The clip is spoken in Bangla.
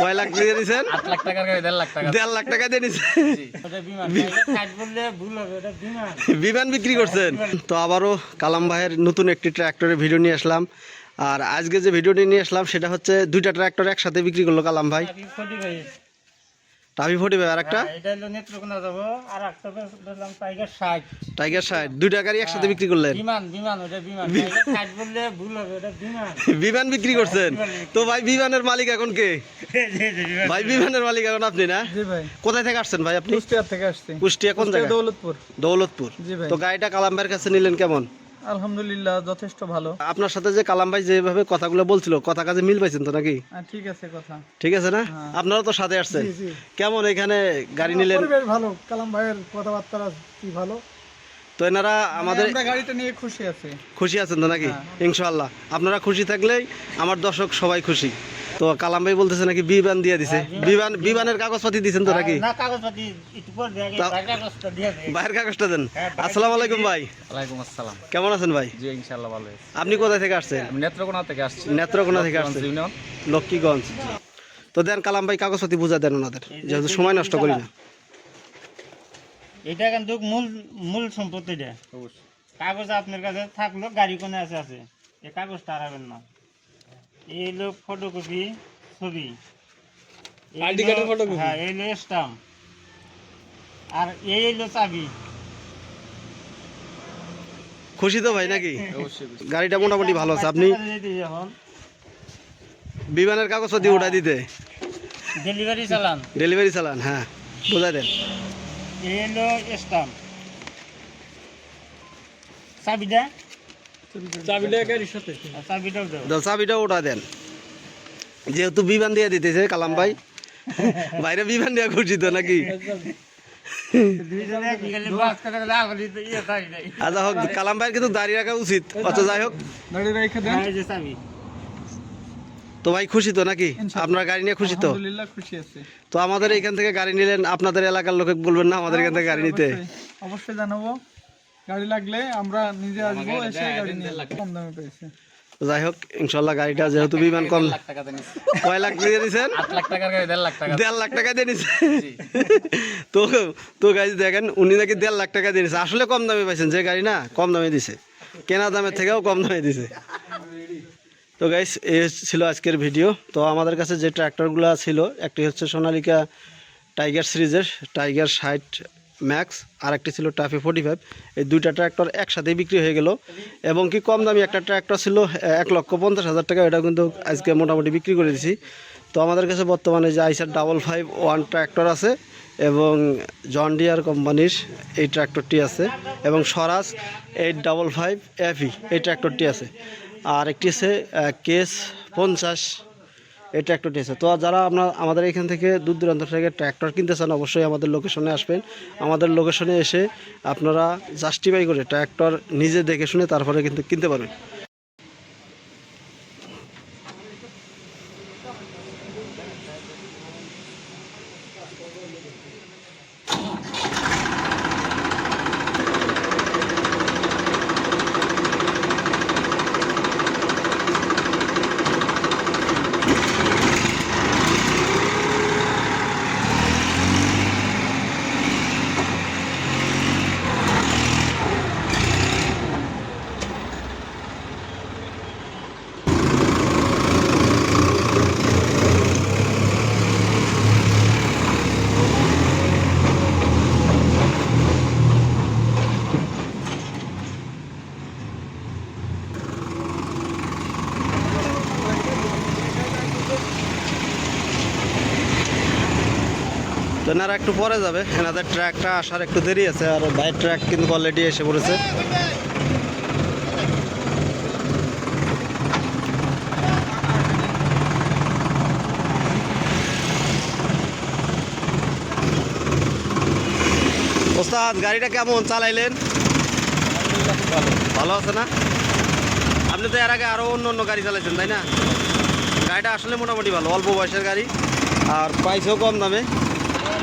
কয় লাখ দিয়ে দিয়েছেন আট লাখ টাকার গাড়ি দেড় লাখ টাকা দেড় লাখ টাকা দিয়ে বিমান বিক্রি করছেন? তো আবারও কালাম ভাইয়ের নতুন একটি ট্র্যাক্টরের ভিডিও নিয়ে আসলাম। আর আজকে যে ভিডিওটি নিয়ে আসলাম সেটা হচ্ছে দুইটা ট্র্যাক্টর একসাথে বিক্রি করল কালাম ভাই। টাভি ফোর্টি আর একটা হ্যাঁ, এটা হলো নেত্রকোনা যাব আর একটা বললাম টাইগার দুইটা গাড়ি একসাথে বিক্রি করলেন? বিমান বিমান ওটা বিমান। টাইগার ষাট বললে ভুল হবে ওটা বিমান। বিমান বিক্রি করছেন? তো ভাই বিমানের মালিক এখন কে? ভাই বিমানের মালিক এখন আপনি না? জি ভাই। কোথায় থেকে আসছেন ভাই আপনি? কুষ্টিয়া থেকে আসছি। কুষ্টিয়া কোন জায়গা দৌলতপুর। দৌলতপুর। তো গাড়িটা কালাম ভাইয়ের কাছে নিলেন কেমন? আলহামদুলিল্লাহ যথেষ্ট ভালো। আপনার সাথে যে কালাম ভাই যেভাবে কথাগুলো বলছিল কথা কাজে মিল পাইছেন তো নাকি? ঠিক আছে কথা। ঠিক আছে না? আপনারা তো সাথে আসছেন। কেমন এখানে গাড়ি নিলেন? বেশ ভালো। কালাম ভাইয়ের কথাবার্তা কি ভালো? তো এনারা আমাদের আমরা গাড়িটা নিয়ে খুশি আছে। খুশি আছেন তো নাকি? ইনশাআল্লাহ। আপনারা খুশি থাকলেই আমার দর্শক সবাই খুশি। তো কালাম ভাই বলতেছে নাকি বিমান দিয়ে দিছে। বিমান বিমানের কাগজপাতি দিছেন তো নাকি? না কাগজপাতি একটু পর দিয়ে আগে তা- বাইরের কাগজটা দিয়ে দেয়। বাইরের কাগজটা দেন। হ্যাঁ, আসসালামু আলাইকুম ভাই। ওয়ালাইকুম আসসালাম। কেমন আছেন ভাই? জি ইনশাল্লাহ ভালো আছি। আপনি কোথায় থেকে আসছেন? আমি নেত্রকোনা থেকে আসছি। নেত্রকোনা থেকে আসছেন। লক্ষ্মীগঞ্জ। তো দেন কালাম ভাই কাগজপাতি বুঝা দেন ওনাদের যেহেতু সময় নষ্ট করি না। এটা কিন্তু মূল মূল সম্পত্তিটা। কাগজ আপনার কাছে থাকল গাড়ি কোনে আছে আছে। এই কাগজটা হারাবেন না। এই হলো ফটোকপি ছবি। এই ID হলো- কার্ডের photocopy? হ্যাঁ এই হলো স্টাম্প আর এই হলো চাবি। খুশি তো ভাই নাকি? অবশ্যই গাড়িটা মোটামুটি ভালো আছে। আপনি বাচ্চারা যেতে যখন বিমানের কাগজপাতি উঠাই দিতে। ডেলিভারি চালান। ডেলিভারি চালান হ্যাঁ বুঝাই দেন। এই হলো স্টাম্প চাবিটা চাবিটা ওটা দেন। যেহেতু বিমান দিয়ে দিতেছে কালাম ভাই। বাইরে বিমান দিয়ে খুশি তো নাকি? আচ্ছা হোক কালাম ভাইয়ের কিন্তু দাঁড়িয়ে রাখা উচিত। অত যাই হোক। তো ভাই খুশি তো নাকি আপনার গাড়ি নিয়ে খুশি তো আলহামদুলিল্লাহ খুশি আছি। তো আমাদের এখান থেকে গাড়ি নিলেন। আপনাদের এলাকার লোকে বলবেন না আমাদের এখান থেকে গাড়ি নিতে। অবশ্যই জানাব। গাড়ি লাগলে আমরা নিজে আসব এসে গাড়ি নিয়ে কম দামে পেয়েছি। যাই হোক ইনশাল্লাহ গাড়িটা যেহেতু বিমান নিচ্ছি কয় লাখ দিয়ে গাড়ি দেড় লাখ টাকা। দেড় লাখ টাকা দিয়ে তো তো গাড়ি দেখেন উনি নাকি দেড় লাখ টাকা দিয়ে নিছে। আসলে কম দামে পাইছেন যে গাড়ি না কম দামে দিছে। কেনা দামের থেকেও কম দামে দিছে। তো গাইস এই ছিল আজকের ভিডিও তো আমাদের কাছে যে ট্র্যাক্টরগুলো ছিল একটি হচ্ছে সোনালিকা টাইগার সিরিজের টাইগার ষাট ম্যাক্স আর একটি ছিল টাফি ফোর্টি ফাইভ এই দুইটা ট্র্যাক্টর একসাথেই বিক্রি হয়ে গেল এবং কি কম দামি একটা ট্র্যাক্টর ছিল, এক লক্ষ পঞ্চাশ হাজার টাকা। এটা কিন্তু আজকে মোটামুটি বিক্রি করে দিছি। তো আমাদের কাছে বর্তমানে যে আইসার ডাবল ফাইভ ওয়ান ট্র্যাক্টর আছে এবং জন ডিয়ার কোম্পানির এই ট্র্যাক্টরটি আছে এবং Swaraj eight double five FE এই ট্র্যাক্টরটি আছে। আর একটি আছে কেস পঞ্চাশ। এই ট্র্যাক্টরটি আছে তো যারা আপনার, আমাদের এখান থেকে দূর দূরান্ত থেকে ট্র্যাক্টর কিনতে চান, অবশ্যই আমাদের লোকেশনে আসবেন। আমাদের লোকেশনে এসে আপনারা জাস্টিফাই করে ট্র্যাক্টর নিজে দেখে শুনে তারপরে কিন্তু কিনতে পারবেন। তো এনারা একটু পরে যাবে। এনাদের ট্র্যাকটা আসার একটু দেরি আছে, আর বাইরের ট্র্যাক কিন্তু অলরেডি এসে পড়েছে। ওস্তাদ, গাড়িটা কেমন চালাইলেন? ভালো আছে না? আপনি তো এর আগে আরও অন্য অন্য গাড়ি চালাইছেন, তাই না? গাড়িটা আসলে মোটামুটি ভালো, অল্প বয়সের গাড়ি, আর প্রাইসও কম দামে। ও